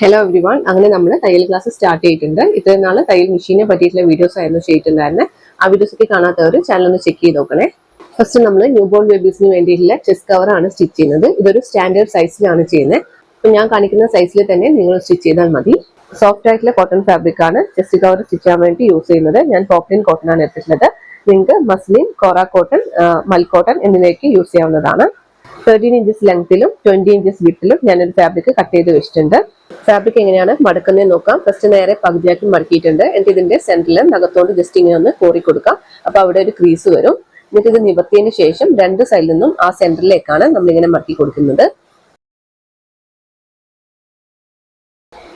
Hello every one അങ്ങനെ നമ്മൾ തയ്യൽ ക്ലാസ് സ്റ്റാർട്ട് ചെയ്തിട്ടുണ്ട്. ഇത്രയും നാൾ തയ്യൽ മെഷീനെ പറ്റിയിട്ടുള്ള വീഡിയോസ് ആയിരുന്നു ചെയ്തിട്ടുണ്ടായിരുന്നത് ആ വീഡിയോസ് ഒക്കെ കാണാത്തവർ ചാനൽ ഒന്ന് ചെക്ക് ചെയ്ത് നോക്കണേ. ഫസ്റ്റ് നമ്മൾ ന്യൂ ബോൺ ബേബീസിന് വേണ്ടിയിട്ടുള്ള ചെസ് കവർ ആണ് സ്റ്റിച്ച് ചെയ്യുന്നത്. ഇതൊരു സ്റ്റാൻഡേർഡ് സൈസിലാണ് ചെയ്യുന്നത് അപ്പൊ ഞാൻ കാണിക്കുന്ന സൈസിൽ തന്നെ നിങ്ങൾ സ്റ്റിച്ച് ചെയ്താൽ മതി. സോഫ്റ്റ് ആയിട്ടുള്ള കോട്ടൺ ഫാബ്രിക് ആണ് ചെസ്റ്റ് കവർ സ്റ്റിച്ച് ചെയ്യാൻ വേണ്ടി യൂസ് ചെയ്യുന്നത്. ഞാൻ പോപ്ലിൻ കോട്ടൺ ആണ് എടുത്തിട്ടുള്ളത്. നിങ്ങൾക്ക് muslin kora cotton mul cotton എന്നിവയൊക്കെ യൂസ് ചെയ്യാവുന്നതാണ്. തേർട്ടീൻ ഇഞ്ചസ് ലെങ്ത്തിലും ട്വന്റി ഇഞ്ചസ് വിട്ടിലും ഞാനൊരു ഫാബ്രിക് കട്ട് ചെയ്ത് വെച്ചിട്ടുണ്ട്. ഫാബ്രിക് എങ്ങനെയാണ്? മടക്കുന്നത് നോക്കാം. ഫസ്റ്റ് നേരെ പകുതിയാക്കി മടക്കിയിട്ടുണ്ട്. എന്നിട്ട് ഇതിന്റെ സെന്ററിൽ നഖത്തോണ്ട് ജസ്റ്റ് ഇങ്ങനെ ഒന്ന് കോറി കൊടുക്കാം. അപ്പൊ അവിടെ ഒരു ക്രീസ് വരും. എന്നിട്ട് ഇത് നിവർത്തിയതിന് ശേഷം രണ്ട് സൈഡിൽ നിന്നും ആ സെന്ററിലേക്കാണ് നമ്മൾ ഇങ്ങനെ മടക്കി കൊടുക്കുന്നത്.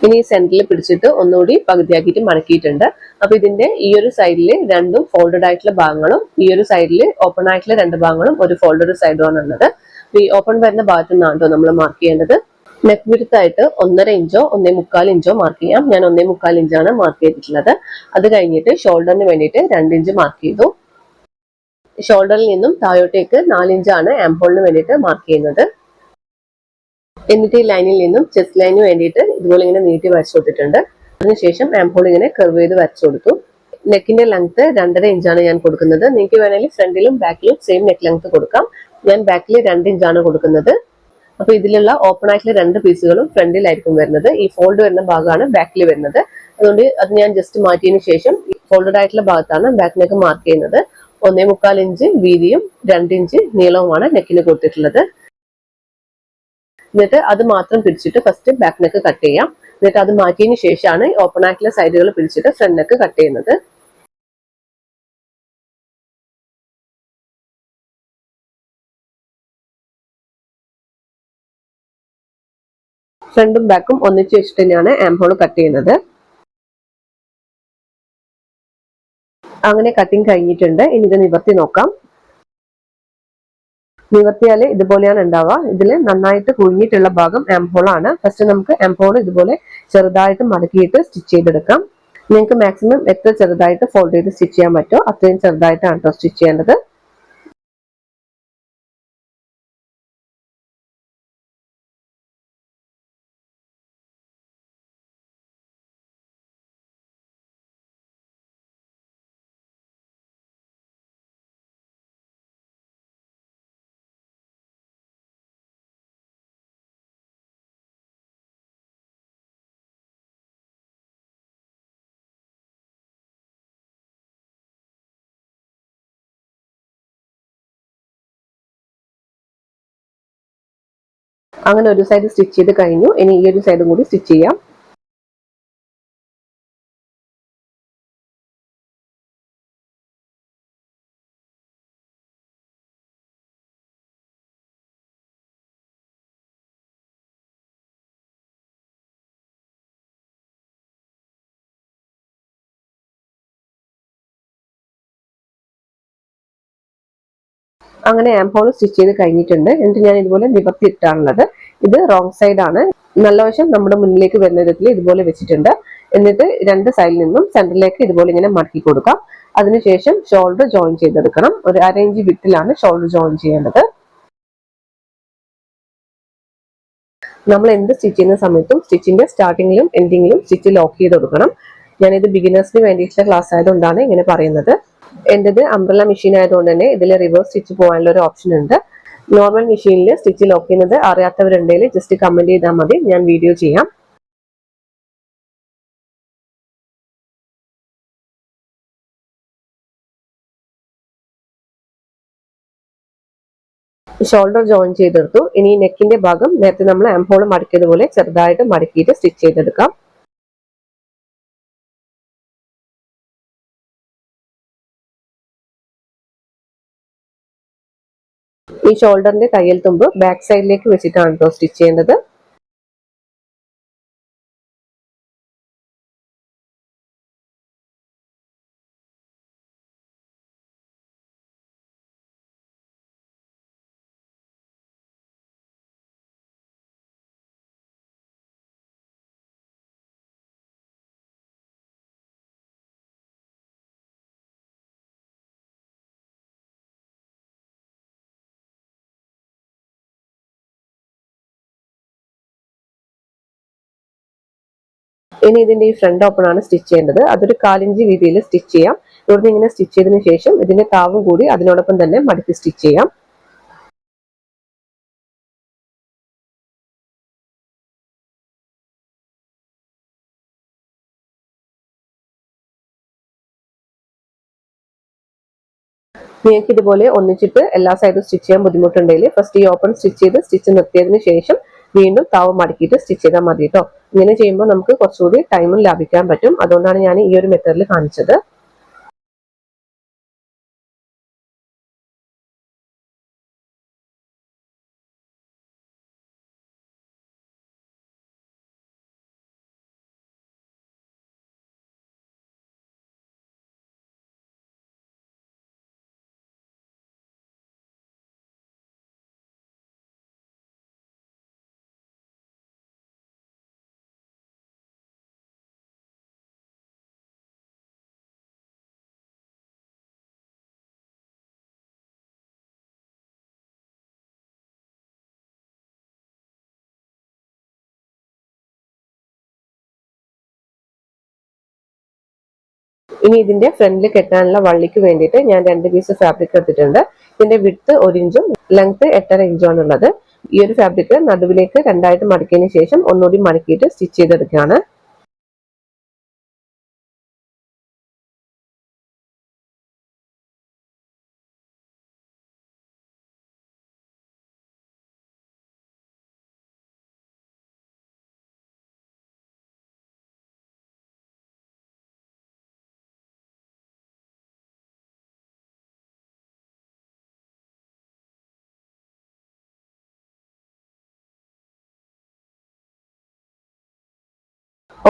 ഇനി ഈ സെന്ററിൽ പിടിച്ചിട്ട് ഒന്നുകൂടി പകുതിയാക്കിയിട്ട് മടക്കിയിട്ടുണ്ട്. അപ്പൊ ഇതിന്റെ ഈ ഒരു സൈഡിൽ രണ്ടും ഫോൾഡഡ് ആയിട്ടുള്ള ഭാഗങ്ങളും ഈ ഒരു സൈഡിൽ ഓപ്പൺ ആയിട്ടുള്ള രണ്ട് ഭാഗങ്ങളും ഒരു ഫോൾഡഡ് സൈഡുമാണ് ഉള്ളത്. ഈ ഓപ്പൺ വരുന്ന ഭാഗത്ത് നിന്നാണ് നമ്മൾ മാർക്ക് ചെയ്യേണ്ടത്. നെക്ക് വിരുത്തായിട്ട് ഒന്നര ഇഞ്ചോ ഒന്നേ മുക്കാൽ ഇഞ്ചോ മാർക്ക് ചെയ്യാം. ഞാൻ ഒന്നേ മുക്കാൽ ഇഞ്ചാണ് മാർക്ക് ചെയ്തിട്ടുള്ളത്. അത് കഴിഞ്ഞിട്ട് ഷോൾഡറിന് വേണ്ടിയിട്ട് രണ്ട് ഇഞ്ച് മാർക്ക് ചെയ്തു. ഷോൾഡറിൽ നിന്നും താഴോട്ടേക്ക് നാലിഞ്ചാണ് ആംഹോളിന് വേണ്ടിയിട്ട് മാർക്ക് ചെയ്യുന്നത്. എന്നിട്ട് ഈ ലൈനിൽ നിന്നും ചെസ്റ്റ് ലൈനിന് വേണ്ടിയിട്ട് ഇതുപോലെ ഇങ്ങനെ നീട്ടി വരച്ചു കൊടുത്തിട്ടുണ്ട്. അതിനുശേഷം ആംഹോൾ ഇങ്ങനെ കർവ് ചെയ്ത് വരച്ചു കൊടുത്തു. നെക്കിന്റെ ലെങ്ത് രണ്ടര ഇഞ്ചാണ് ഞാൻ കൊടുക്കുന്നത്. നിങ്ങൾക്ക് വേണമെങ്കിൽ ഫ്രണ്ടിലും ബാക്കിലും സെയിം നെക്ക് ലെങ്ത് കൊടുക്കാം. ഞാൻ ബാക്കിൽ രണ്ട് ഇഞ്ചാണ് കൊടുക്കുന്നത്. അപ്പൊ ഇതിലുള്ള ഓപ്പൺ ആയിട്ടുള്ള രണ്ട് പീസുകളും ഫ്രണ്ടിലായിരിക്കും വരുന്നത്. ഈ ഫോൾഡ് വരുന്ന ഭാഗമാണ് ബാക്കിൽ വരുന്നത്. അതുകൊണ്ട് അത് ഞാൻ ജസ്റ്റ് മാറ്റിയതിനു ശേഷം ഫോൾഡഡ് ആയിട്ടുള്ള ഭാഗത്താണ് ബാക്ക് നെക്ക് മാർക്ക് ചെയ്യുന്നത്. ഒന്നേ മുക്കാൽ ഇഞ്ച് വീതിയും രണ്ട് ഇഞ്ച് നീളവുമാണ് നെക്കിന് കൊടുത്തിട്ടുള്ളത്. എന്നിട്ട് അത് മാത്രം പിടിച്ചിട്ട് ഫസ്റ്റ് ബാക്ക് നെക്ക് കട്ട് ചെയ്യാം. എന്നിട്ട് അത് മാറ്റിയതിന് ശേഷമാണ് ഓപ്പൺ ആയിട്ടുള്ള സൈഡുകൾ പിടിച്ചിട്ട് ഫ്രണ്ട് നെക്ക് കട്ട് ചെയ്യുന്നത്. ഫ്രണ്ടും ബാക്കും ഒന്നിച്ച് വെച്ചിട്ട് തന്നെയാണ് ആംഹോൾ കട്ട് ചെയ്യുന്നത്. അങ്ങനെ കട്ടിങ് കഴിഞ്ഞിട്ടുണ്ട്. ഇനി ഇത് നിവർത്തി നോക്കാം. നിവർത്തിയാൽ ഇതുപോലെയാണ് ഉണ്ടാവുക. ഇതിൽ നന്നായിട്ട് കുഴിഞ്ഞിട്ടുള്ള ഭാഗം ആംഹോൾ ആണ്. ഫസ്റ്റ് നമുക്ക് ആംഹോൾ ഇതുപോലെ ചെറുതായിട്ട് മടക്കിയിട്ട് സ്റ്റിച്ച് ചെയ്തെടുക്കാം. നിങ്ങൾക്ക് മാക്സിമം എത്ര ചെറുതായിട്ട് ഫോൾഡ് ചെയ്ത് സ്റ്റിച്ച് ചെയ്യാൻ പറ്റുമോ അത്രയും ചെറുതായിട്ടാണ് സ്റ്റിച്ച് ചെയ്യേണ്ടത്. അങ്ങനെ ഒരു സൈഡ് സ്റ്റിച്ച് ചെയ്ത് കഴിഞ്ഞു. ഇനി ഈ ഒരു സൈഡും കൂടി സ്റ്റിച്ച് ചെയ്യാം. അങ്ങനെ ആംഹോൾ സ്റ്റിച്ച് ചെയ്ത് കഴിഞ്ഞിട്ടുണ്ട്. എന്നിട്ട് ഞാൻ ഇതുപോലെ നിവർത്തി ഇട്ടാണുള്ളത് ഇത് റോങ് സൈഡ് ആണ്. നല്ല വശം നമ്മുടെ മുന്നിലേക്ക് വരുന്ന വിധത്തിൽ ഇതുപോലെ വെച്ചിട്ടുണ്ട്. എന്നിട്ട് രണ്ട് സൈഡിൽ നിന്നും സെന്ററിലേക്ക് ഇതുപോലെ ഇങ്ങനെ മടക്കി കൊടുക്കാം. അതിനുശേഷം ഷോൾഡർ ജോയിൻ ചെയ്തെടുക്കണം. ഒരു അര ഇഞ്ച് വിട്ടിലാണ് ഷോൾഡർ ജോയിൻ ചെയ്യേണ്ടത്. നമ്മൾ എന്ത് സ്റ്റിച്ച് ചെയ്യുന്ന സമയത്തും സ്റ്റിച്ചിന്റെ സ്റ്റാർട്ടിങ്ങിലും എൻഡിങ്ങിലും സ്റ്റിച്ച് ലോക്ക് ചെയ്ത് കൊടുക്കണം. ഞാനിത് ബിഗിനേഴ്സിന് വേണ്ടിയിട്ടുള്ള ക്ലാസ് ആയതുകൊണ്ടാണ് ഇങ്ങനെ പറയുന്നത്. എന്റേത് അംബ്രല മെഷീൻ ആയതുകൊണ്ട് തന്നെ ഇതിൽ റിവേഴ്സ് സ്റ്റിച്ച് പോകാനുള്ള ഒരു ഓപ്ഷൻ ഉണ്ട്. നോർമൽ മെഷീനിൽ സ്റ്റിച്ച് ലോക്ക് ചെയ്യുന്നത് അറിയാത്തവരുണ്ടെങ്കിൽ ജസ്റ്റ് കമന്റ് ചെയ്താൽ മതി. ഞാൻ വീഡിയോ ചെയ്യാം. ഷോൾഡർ ജോയിൻ ചെയ്തെടുത്തു. ഇനി നെക്കിന്റെ ഭാഗം നേരത്തെ നമ്മൾ ആംഹോൾ മടക്കിയതുപോലെ ചെറുതായിട്ട് മടക്കിയിട്ട് സ്റ്റിച്ച് ചെയ്തെടുക്കാം. ഈ ഷോൾഡറിന്റെ തയ്യൽ തുമ്പ് ബാക്ക് സൈഡിലേക്ക് വെച്ചിട്ടാണ് കേട്ടോ സ്റ്റിച്ച് ചെയ്യേണ്ടത് ഇനി ഇതിന്റെ ഈ ഫ്രണ്ട് ഓപ്പൺ ആണ് സ്റ്റിച്ച് ചെയ്യേണ്ടത്. അതൊരു കാലിഞ്ച് വീതിയിൽ സ്റ്റിച്ച് ചെയ്യാം. ഇവിടുന്ന് ഇങ്ങനെ സ്റ്റിച്ച് ചെയ്തതിനു ശേഷം ഇതിന്റെ കാവും കൂടി അതിനോടൊപ്പം തന്നെ മടക്കി സ്റ്റിച്ച് ചെയ്യാം. നിങ്ങൾക്ക് ഇതുപോലെ ഒന്നിച്ചിട്ട് എല്ലാ സൈഡും സ്റ്റിച്ച് ചെയ്യാൻ ബുദ്ധിമുട്ടുണ്ടെങ്കിൽ ഫസ്റ്റ് ഈ ഓപ്പൺ സ്റ്റിച്ച് ചെയ്ത് സ്റ്റിച്ച് നിർത്തിയതിന് ശേഷം വീണ്ടും താവ് മടക്കിയിട്ട് സ്റ്റിച്ച് ചെയ്താൽ മതി കേട്ടോ ഇങ്ങനെ ചെയ്യുമ്പോൾ നമുക്ക് കുറച്ചുകൂടി ടൈമും ലാഭിക്കാൻ പറ്റും. അതുകൊണ്ടാണ് ഞാൻ ഈ ഒരു മെത്തേഡിൽ കാണിച്ചത്. ഇനി ഇതിന്റെ ഫ്രണ്ടിൽ കെട്ടാനുള്ള വള്ളിക്ക് വേണ്ടിയിട്ട് ഞാൻ രണ്ട് പീസ് ഫാബ്രിക് എടുത്തിട്ടുണ്ട്. ഇതിന്റെ വിട്ത് ഒരു ഇഞ്ചും ലെങ്ത് എട്ടര ഇഞ്ചും ഉള്ളത്. ഈ ഒരു ഫാബ്രിക് നടുവിലേക്ക് രണ്ടായിട്ട് മടക്കിയതിന് ശേഷം ഒന്നുകൂടി മടക്കിയിട്ട് സ്റ്റിച്ച് ചെയ്തെടുക്കുകയാണ്.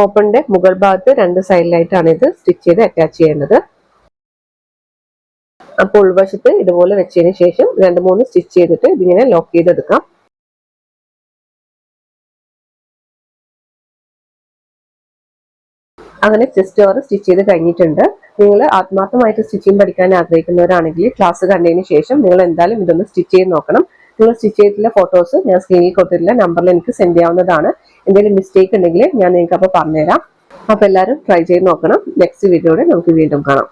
ഓപ്പണിന്റെ മുകൾ ഭാഗത്ത് രണ്ട് സൈഡിലായിട്ടാണ് ഇത് സ്റ്റിച്ച് ചെയ്ത് അറ്റാച്ച് ചെയ്യേണ്ടത്. അപ്പോൾ ഉൾവശത്ത് ഇതുപോലെ വെച്ചതിന് ശേഷം രണ്ട് മൂന്ന് സ്റ്റിച്ച് ചെയ്തിട്ട് ഇതിങ്ങനെ ലോക്ക് ചെയ്തെടുക്കാം. അങ്ങനെ ചെസ്റ്റ് ഓവർ സ്റ്റിച്ച് ചെയ്ത് കഴിഞ്ഞിട്ടുണ്ട്. നിങ്ങൾ ആത്മാർത്ഥമായിട്ട് സ്റ്റിച്ചിങ് പഠിക്കാൻ ആഗ്രഹിക്കുന്നവരാണെങ്കിൽ ക്ലാസ് കണ്ടതിന് ശേഷം നിങ്ങൾ എന്തായാലും ഇതൊന്ന് സ്റ്റിച്ച് ചെയ്ത് നോക്കണം. നിങ്ങൾ സ്റ്റിച്ച് ചെയ്തിട്ടുള്ള ഫോട്ടോസ് ഞാൻ സ്ക്രീനിൽ കൊടുത്തിട്ടുള്ള നമ്പറിൽ എനിക്ക് സെൻഡ് ചെയ്യാവുന്നതാണ്. എന്തെങ്കിലും മിസ്റ്റേക്ക് ഉണ്ടെങ്കിൽ ഞാൻ നിങ്ങൾക്ക് അപ്പോൾ പറഞ്ഞുതരാം. അപ്പോൾ എല്ലാവരും ട്രൈ ചെയ്ത് നോക്കണം. നെക്സ്റ്റ് വീഡിയോയിൽ നമുക്ക് വീണ്ടും കാണാം.